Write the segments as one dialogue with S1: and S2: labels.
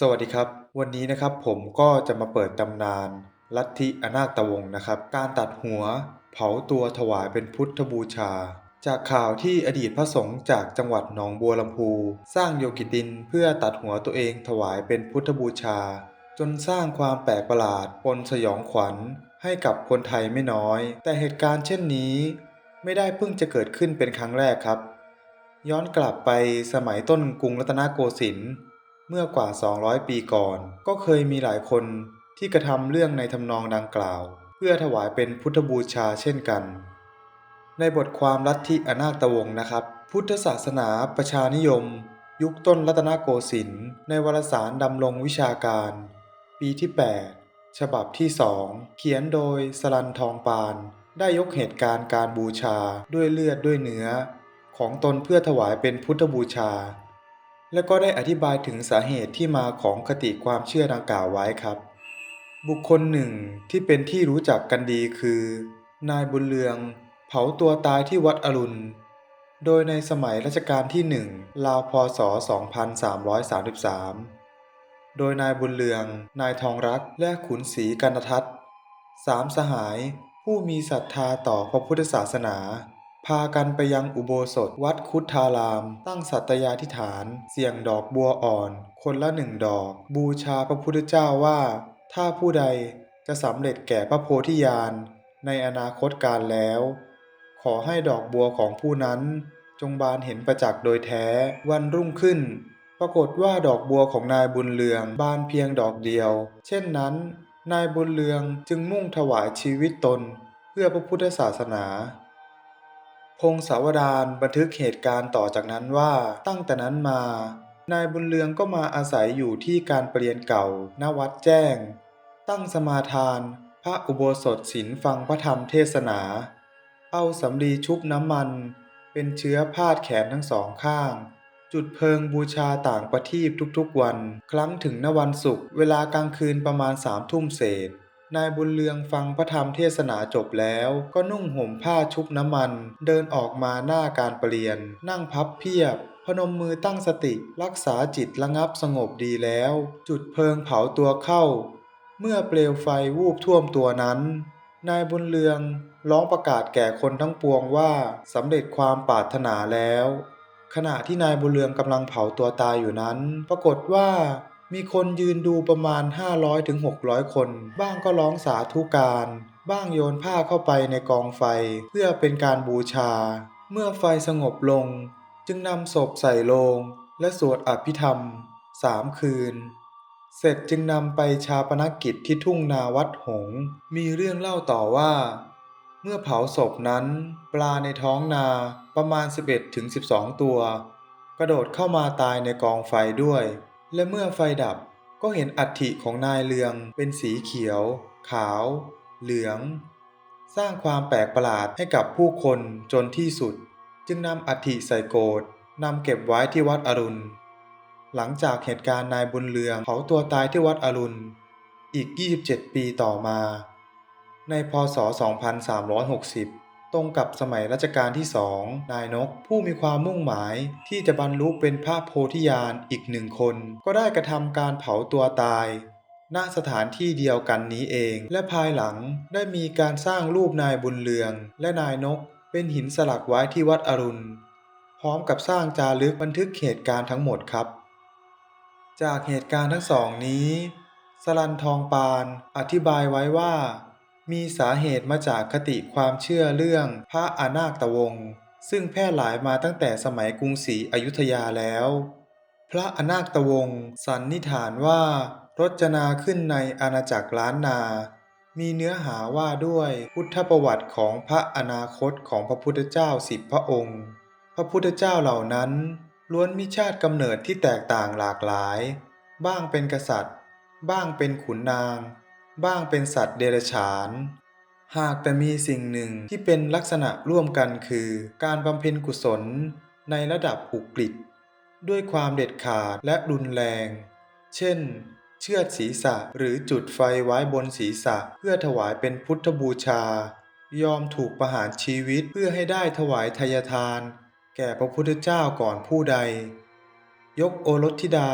S1: สวัสดีครับ วันนี้นะครับผมก็จะมาเปิดตำนาน ลัทธิอนาตวงศ์นะครับ การตัดหัวเผาตัวถวายเป็นพุทธบูชา จากข่าวที่อดีตพระสงฆ์จากจังหวัดหนองบัวลำพู สร้างโยกิดินเพื่อตัดหัวตัวเองถวายเป็นพุทธบูชา จนสร้างความแปลกประหลาดปนสยองขวัญ ให้กับคนไทยไม่น้อย แต่เหตุการณ์เช่นนี้ ไม่ได้เพิ่งจะเกิดขึ้นเป็นครั้งแรกครับ ย้อนกลับไปสมัยต้นกรุงรัตนโกสินทร์ เมื่อกว่า 200 ปีก่อน ก็เคยมีหลายคนที่กระทำเรื่องในทำนองดังกล่าว เพื่อถวายเป็นพุทธบูชาเช่นกัน ในบทความลัทธิอนาคตวงศ์นะครับ พุทธศาสนาประชานิยม ยุคต้นรัตนโกสินทร์ในวารสารดำรงวิชาการ ปีที่ 8 ฉบับที่2เขียนโดยสลันทองปาน ได้ยกเหตุการณ์การบูชาด้วยเลือดด้วยเนื้อ ของตนเพื่อถวายเป็นพุทธบูชา และก็ได้อธิบายถึงสาเหตุที่มาของคติความเชื่อดังกล่าวไว้ครับ บุคคลหนึ่งที่เป็นที่รู้จักกันดีคือ นายบุญเรือง เผาตัวตายที่วัดอรุณ โดยในสมัยรัชกาลที่หนึ่งราวพศ 2333 โดยนายบุญเรือง นายทองรักและขุนศรีกันทัศสามสหายผู้มีศรัทธาต่อพระพุทธศาสนา พากันไปยังอุโบสถวัดคุทธาราม ตั้งสัตยาธิฐาน เสี่ยงดอกบัวอ่อน คนละหนึ่งดอก บูชาพระพุทธเจ้าว่า ถ้าผู้ใดจะสำเร็จแก่พระโพธิญาณ ในอนาคตการแล้ว ขอให้ดอกบัวของผู้นั้น จงบานเห็นประจักษ์โดยแท้วันรุ่งขึ้น ปรากฏว่าดอกบัวของนายบุญเรืองบานเพียงดอกเดียว เช่นนั้น นายบุญเรืองจึงมุ่งถวายชีวิตตน เพื่อพระพุทธศาสนา พงศาวดารบันทึกเหตุการณ์ต่อจากนั้นว่าตั้งแต่นั้นมา นายบุญเรืองก็มาอาศัยอยู่ที่การประเรียนเก่าณวัดแจ้ง ตั้งสมาทาน พระอุโบสถศีลฟังพระธรรมเทศนา เอาสำลีชุบน้ำมัน เป็นเชื้อพาดแขนทั้งสองข้าง จุดเพลิงบูชาต่างประทีปทุกๆวัน ครั้งถึงนวันศุกร์เวลากลางคืนประมาณสามทุ่มเศษ นายบุญเรืองฟังพระธรรมเทศนาจบแล้วก็นุ่งห่มผ้าชุบน้ำมัน เดินออกมาหน้าการเประเรียน นั่งพับเพียบ พนมมือตั้งสติรักษาจิตระงับสงบดีแล้ว จุดเพลิงเผาตัวเข้า เมื่อเปลวไฟวูบท่วมตัวนั้น นายบุญเรืองร้องประกาศแก่คนทั้งปวงว่าสำเร็จความปรารถนาแล้ว ขณะที่นายบุญเรืองกำลังเผาตัวตายอยู่นั้น ปรากฏว่า มีคนยืนดูประมาณ 500-600ถึงคน บ้างก็ร้องสาธุการ บ้างโยนผ้าเข้าไปในกองไฟเพื่อเป็นการบูชา เมื่อไฟสงบลง จึงนำศพใส่โลง และสวดอภิธรรมสามคืน เสร็จจึงนำไปชาปนกิจที่ทุ่งนาวัดหง มีเรื่องเล่าต่อว่า เมื่อเผาศพนั้น ปลาในท้องนาประมาณ 11ถึง12 ตัว กระโดดเข้ามาตายในกองไฟด้วย และเมื่อไฟดับก็เห็นอัฐิของนายเลืองเป็นสีเขียว ขาว เหลือง สร้างความแปลกประหลาดให้กับผู้คนจนที่สุด จึงนำอัฐิใส่โกรธนำเก็บไว้ที่วัดอรุณ หลังจากเหตุการณ์นายบุญเรืองเผาตัวตายที่วัดอรุณ อีก 27 ปีต่อมา ในพศ 2360 ตรงกับสมัยรัชกาลที่สองนายนกผู้มีความมุ่งหมายที่จะบรรลุเป็นพระโพธิญาณอีกหนึ่งคน ก็ได้กระทำการเผาตัวตายณสถานที่เดียวกันนี้เอง และภายหลังได้มีการสร้างรูปนายบุญเรือง และนายนกเป็นหินสลักไว้ที่วัดอรุณ พร้อมกับสร้างจารึกบันทึกเหตุการณ์ทั้งหมดครับ จากเหตุการณ์ทั้งสองนี้ สลันทองปานอธิบายไว้ว่า มีสาเหตุมาจากคติความเชื่อเรื่องพระอนาคตวงศ์ซึ่งแพร่หลายมาตั้งแต่สมัยกรุงศรีอยุธยาแล้ว พระอนาคตวงศ์สันนิษฐานว่ารจนาขึ้นในอาณาจักรล้านนา มีเนื้อหาว่าด้วยพุทธประวัติของพระอนาคตของพระพุทธเจ้าสิบพระองค์ พระพุทธเจ้าเหล่านั้น ล้วนมีชาติกำเนิดที่แตกต่างหลากหลาย บ้างเป็นกษัตริย์ บ้างเป็นขุนนาง บ้างเป็นสัตว์เดรัจฉาน หากแต่มีสิ่งหนึ่งที่เป็นลักษณะร่วมกันคือ การบำเพ็ญกุศลในระดับอุกฤษด้วยความเด็ดขาดและรุนแรง เช่น เชือดศีรษะหรือจุดไฟไว้บนศีรษะเพื่อถวายเป็นพุทธบูชา ยอมถูกประหารชีวิตเพื่อให้ได้ถวายทายทาน แก่พระพุทธเจ้าก่อนผู้ใด ยกโอรสธิดา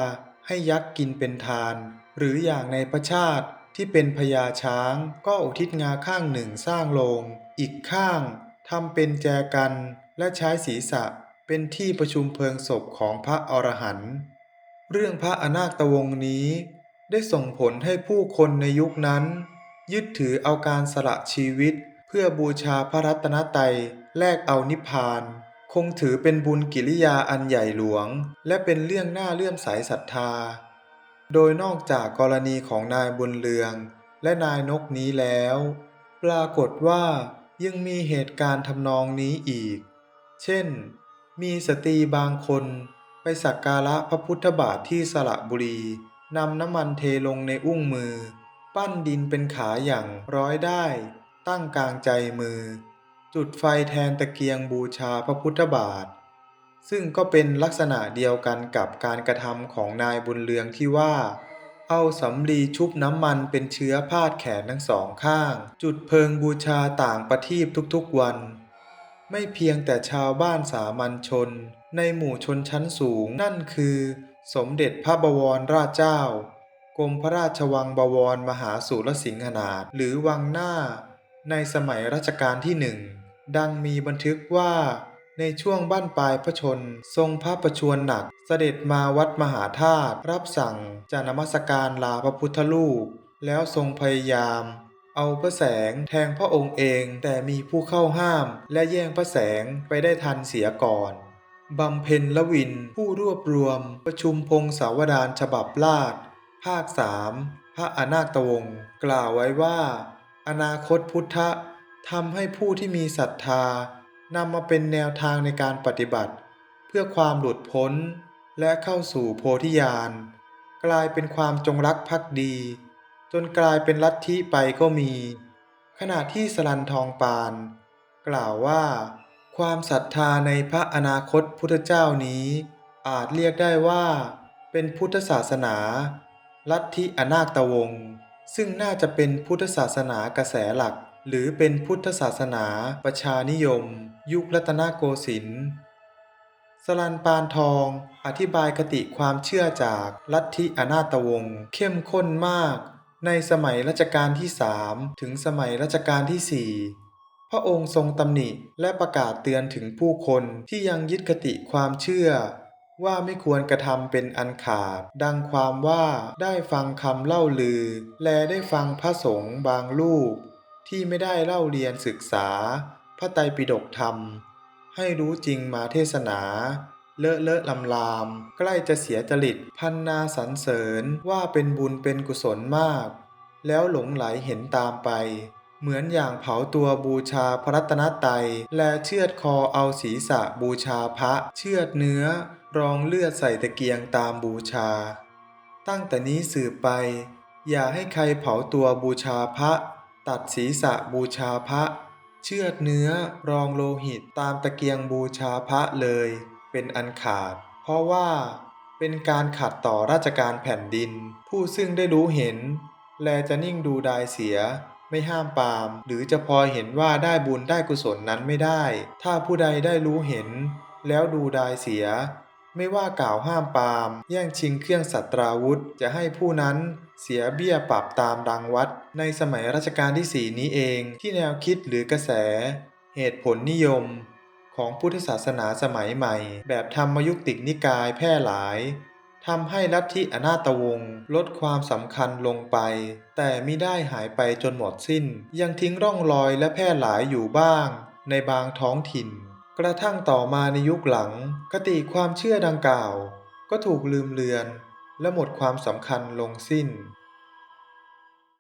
S1: ให้ยักษ์กินเป็นทาน หรืออย่างในพระชาติ ที่เป็นพญาช้างก็อุทิศงาข้างหนึ่งสร้างโลง อีกข้างทำเป็นแจกันและใช้ศีรษะเป็นที่ประชุมเพลิงศพของพระอรหันต์เรื่องพระอนาคตวงศ์นี้ ได้ส่งผลให้ผู้คนในยุคนั้น ยึดถือเอาการสละชีวิต เพื่อบูชาพระรัตนตรัยแลกเอานิพพาน คงถือเป็นบุญกิริยาอันใหญ่หลวง และเป็นเรื่องน่าเลื่อมใสศรัทธา โดยนอกจากกรณีของนายบุญเรือง และนายนกนี้แล้ว ปรากฏว่ายังมีเหตุการณ์ทำนองนี้อีก เช่น มีสตรีบางคนไปสักการะพระพุทธบาทที่สระบุรีนำน้ำมันเทลงในอุ้งมือ ปั้นดินเป็นขาอย่างร้อยได้ ตั้งกลางใจมือ จุดไฟแทนตะเกียงบูชาพระพุทธบาท ซึ่งก็เป็นลักษณะเดียวกันกับการกระทำของนายบุญเรืองที่ว่า เอาสำลีชุบน้ำมันเป็นเชื้อพาดแขนทั้งสองข้าง จุดเพิงบูชาต่างประทีปทุกๆวัน ไม่เพียงแต่ชาวบ้านสามัญชน ในหมู่ชนชั้นสูงนั่นคือ สมเด็จพระบวรราชเจ้า กรมพระราชวังบวรมหาสุรสิงหนาถหรือวังหน้า ในสมัยรัชกาลที่หนึ่งดังมีบันทึกว่า ในช่วงบ้านปลายพระชน ทรงพระประชวรหนัก เสด็จมาวัดมหาธาตุรับสั่งจะนมัสการลาพระพุทธรูป แล้วทรงพยายาม เอาพระแสงแทงพระองค์เองแต่มีผู้เข้าห้ามและแย่งพระแสงไปได้ทันเสียก่อนบำเพ็ญละวินผู้รวบรวมประชุมพงศาวดารฉบับลาดภาคสามพระอนาคตวงศ์กล่าวไว้ว่า อนาคตพุทธะทำให้ผู้ที่มีศรัทธา นำมาเป็นแนวทางในการปฏิบัติ เพื่อความหลุดพ้นและเข้าสู่โพธิญาณกลายเป็นความจงรักภักดี จนกลายเป็นลัทธิไปก็มี ขณะที่สลันทองปาน กล่าวว่า ความศรัทธาในพระอนาคตพุทธเจ้านี้ อาจเรียกได้ว่า เป็นพุทธศาสนา ลัทธิอนาคตวงศ์ซึ่งน่าจะเป็นพุทธศาสนากระแสหลัก หรือเป็นพุทธศาสนาประชานิยม ยุครัตนโกสินทร์สลันปานทอง อธิบายคติความเชื่อจากลัทธิอนาตวงศ์เข้มข้นมาก ในสมัยรัชกาลที่สามถึงสมัยรัชกาลที่สี่พระองค์ทรงตำหนิและประกาศเตือนถึงผู้คนที่ยังยึดคติความเชื่อ ว่าไม่ควรกระทำเป็นอันขาด ดังความว่าได้ฟังคำเล่าลือ และได้ฟังพระสงฆ์บางรูป ที่ไม่ได้เล่าเรียนศึกษา พระไตรปิฎกธรรม ให้รู้จริงมาเทศนา เลอะเลอะลำลาม ใกล้จะเสียจริตพันนาสรรเสริญว่าเป็นบุญเป็นกุศลมาก แล้วหลงไหลเห็นตามไป เหมือนอย่างเผาตัวบูชาพระรัตนตรัยและเชือดคอเอาศีรษะบูชาพระเชือดเนื้อ รองเลือดใส่ตะเกียงตามบูชา ตั้งแต่นี้สืบไป อย่าให้ใครเผาตัวบูชาพระ ตัดศีรษะบูชาพระ เชือดเนื้อรองโลหิตตามตะเกียงบูชาพระเลย เป็นอันขาด เพราะว่าเป็นการขัดต่อราชการแผ่นดิน ผู้ซึ่งได้รู้เห็น แลจะนิ่งดูดายเสีย ไม่ห้ามปาม หรือจะพอเห็นว่าได้บุญได้กุศลนั้นไม่ได้ ถ้าผู้ใดได้รู้เห็น แล้วดูดายเสีย ไม่ว่ากล่าวห้ามปาม แย่งชิงเครื่องสัตราวุธ จะให้ผู้นั้นเสียเบี้ยปรับตามดังวัด ในสมัยรัชกาลที่สี่นี้เองที่แนวคิดหรือกระแส เหตุผลนิยม ของพุทธศาสนาสมัยใหม่ แบบธรรมยุติกนิกายแพร่หลายทำให้ลัทธิอนาตวงศ์ลดความสำคัญลงไป แต่มิได้หายไปจนหมดสิ้น ยังทิ้งร่องรอยและแพร่หลายอยู่บ้าง ในบางท้องถิ่น กระทั่งต่อมาในยุคหลัง คติความเชื่อดังกล่าว ก็ถูกลืมเลือน และหมดความสำคัญลงสิ้น